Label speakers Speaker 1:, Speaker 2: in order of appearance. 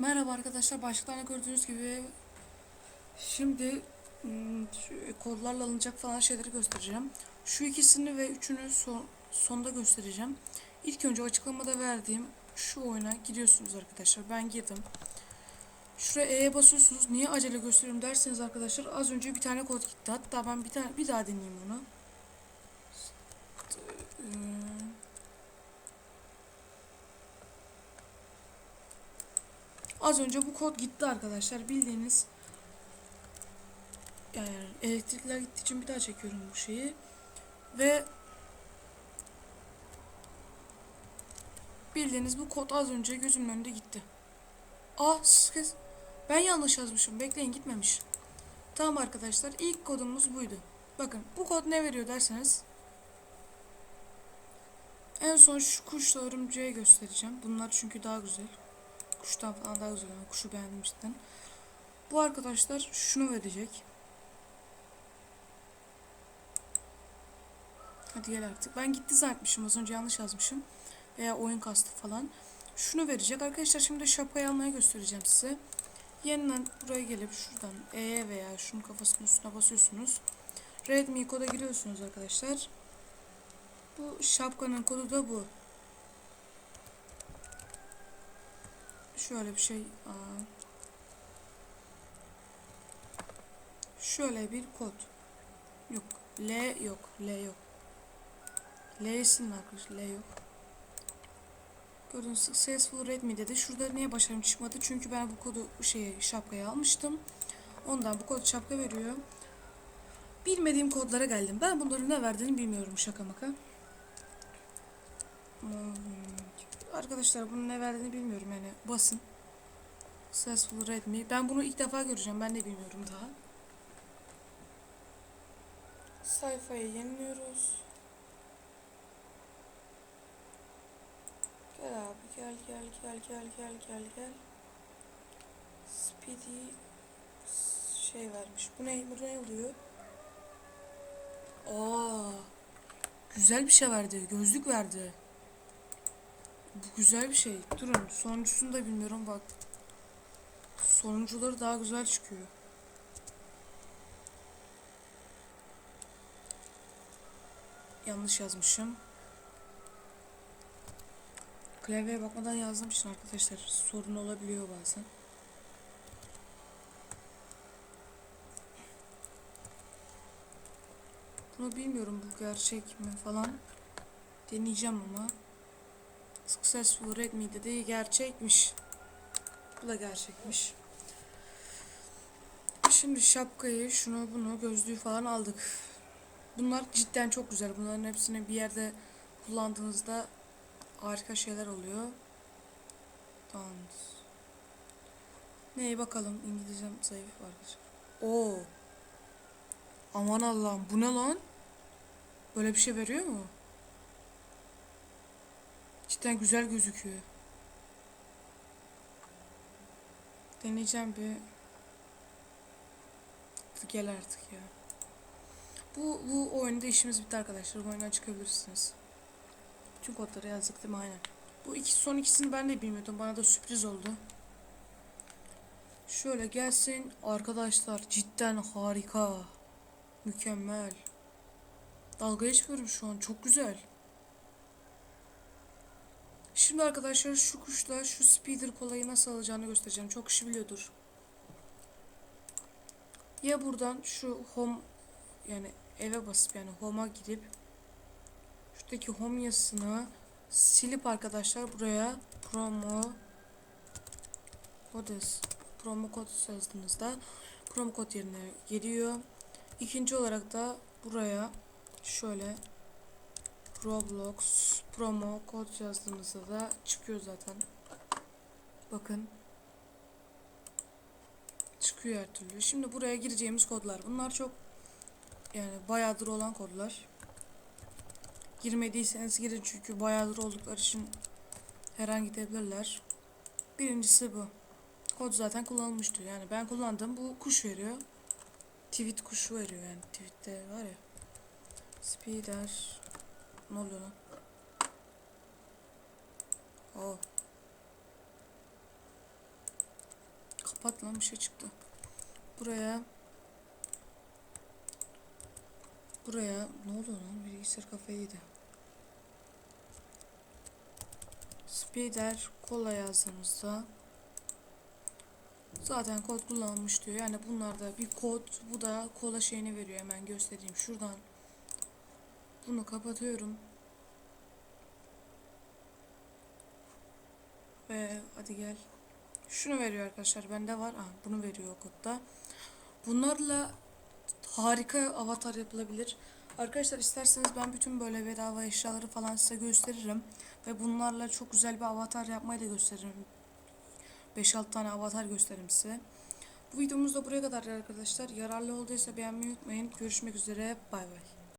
Speaker 1: Merhaba arkadaşlar. Başlıklarına gördüğünüz gibi şimdi hmm, kodlarla alınacak falan şeyleri göstereceğim. Şu ikisini ve üçünü son, sonda göstereceğim. İlk önce açıklamada verdiğim şu oyuna giriyorsunuz arkadaşlar. Ben girdim. Şuraya E'ye basıyorsunuz. Niye acele gösteriyorum derseniz arkadaşlar az önce bir tane kod gitti. Hatta ben bir tane bir daha deneyeyim onu. Ee, Az önce bu kod gitti arkadaşlar. Bildiğiniz yani elektrikler gittiği için bir daha çekiyorum bu şeyi. Ve bildiğiniz bu kod az önce gözümün önünde gitti. Aa siz- ben yanlış yazmışım. Bekleyin gitmemiş. Tamam arkadaşlar ilk kodumuz buydu. Bakın bu kod ne veriyor derseniz en son şu kuşla örümceği göstereceğim. Bunlar çünkü daha güzel. Kuştan falan daha güzel. Yani kuşu beğendim cidden. Bu arkadaşlar şunu verecek. Hadi gel artık. Ben gitti zannetmişim. Az önce yanlış yazmışım. Veya oyun kastı falan. Şunu verecek. Arkadaşlar şimdi şapkayı almaya göstereceğim size. Yeniden buraya gelip şuradan E'ye veya şunun kafasının üstüne basıyorsunuz. Redmi koda giriyorsunuz arkadaşlar. Bu şapkanın kodu da bu. Şöyle bir şey. Şöyle bir kod. Yok. L yok. L yok. L'sin arkadaşlar. L yok. Gördüğünüz Successful Redmi dedi. Şurada niye başarım çıkmadı? Çünkü ben bu kodu şeye şapkaya almıştım. Ondan bu kod şapka veriyor. Bilmediğim kodlara geldim. Ben bunların ne verdiğini bilmiyorum şaka maka. Hmm. Arkadaşlar bunun ne verdiğini bilmiyorum yani basın. Successful Redmi. Ben bunu ilk defa göreceğim. Ben de bilmiyorum daha. Sayfayı yeniliyoruz. Gel abi gel gel gel gel gel gel gel. Speedy şey vermiş. Bu ne? Bu ne oluyor? Aa, güzel bir şey verdi. Gözlük verdi. Bu güzel bir şey. Durun sonuncusunu da bilmiyorum bak. Sonuncuları daha güzel çıkıyor. Yanlış yazmışım. Klavyeye bakmadan yazdığım için arkadaşlar sorun olabiliyor bazen. Bunu bilmiyorum bu gerçek mi falan. Deneyeceğim ama. Successful Redmi'de de gerçekmiş. Bu da gerçekmiş. Şimdi şapkayı, şunu bunu, gözlüğü falan aldık. Bunlar cidden çok güzel. Bunların hepsini bir yerde kullandığınızda harika şeyler oluyor. Dans. Neye bakalım. İngilizcem zayıf vardır. Oo. Aman Allah'ım bu ne lan? Böyle bir şey veriyor mu? Cidden güzel gözüküyor. Deneyeceğim bir. Gel artık ya. Bu, bu oyunda işimiz bitti arkadaşlar. Bu oyundan çıkabilirsiniz. Tüm kodları yazdık değil mi? Aynen. Bu iki, son ikisini ben de bilmiyordum. Bana da sürpriz oldu. Şöyle gelsin. Arkadaşlar cidden harika. Mükemmel. Dalga geçmiyorum şu an. Çok güzel. Şimdi arkadaşlar şu kuşla şu speeder kolayı nasıl alacağını göstereceğim. Çok kişi biliyordur. Ya buradan şu home yani eve basıp yani home'a gidip şuradaki home yazısını silip arkadaşlar buraya promo kodes promo kod yazdığınızda promo kod yerine geliyor. İkinci olarak da buraya şöyle Roblox promo kod yazdığınızda da çıkıyor zaten. Bakın. Çıkıyor her türlü. Şimdi buraya gireceğimiz kodlar. Bunlar çok yani bayağıdır olan kodlar. Girmediyseniz girin çünkü bayağıdır oldukları için her an gidebilirler. Birincisi bu. Kod zaten kullanılmıştı. Yani ben kullandım. Bu kuş veriyor. Tweet kuşu veriyor yani. Tweette var ya. Speeder. Ne oluyor lan? Oh. kapat lan bir şey çıktı. Buraya Buraya ne oldu lan bilgisayar kafayı yedi. Spider kola yazdığınızda zaten kod kullanılmış diyor. Yani bunlarda bir kod bu da kola şeyini veriyor. Hemen göstereyim. Şuradan bunu kapatıyorum. Ve hadi gel. Şunu veriyor arkadaşlar. Bende var. Ah, bunu veriyor kodda. Bunlarla harika avatar yapılabilir. Arkadaşlar isterseniz ben bütün böyle bedava eşyaları falan size gösteririm. Ve bunlarla çok güzel bir avatar yapmayı da gösteririm. 5-6 tane avatar gösteririm size. Bu videomuz da buraya kadar arkadaşlar. Yararlı olduysa beğenmeyi unutmayın. Görüşmek üzere. Bay bay.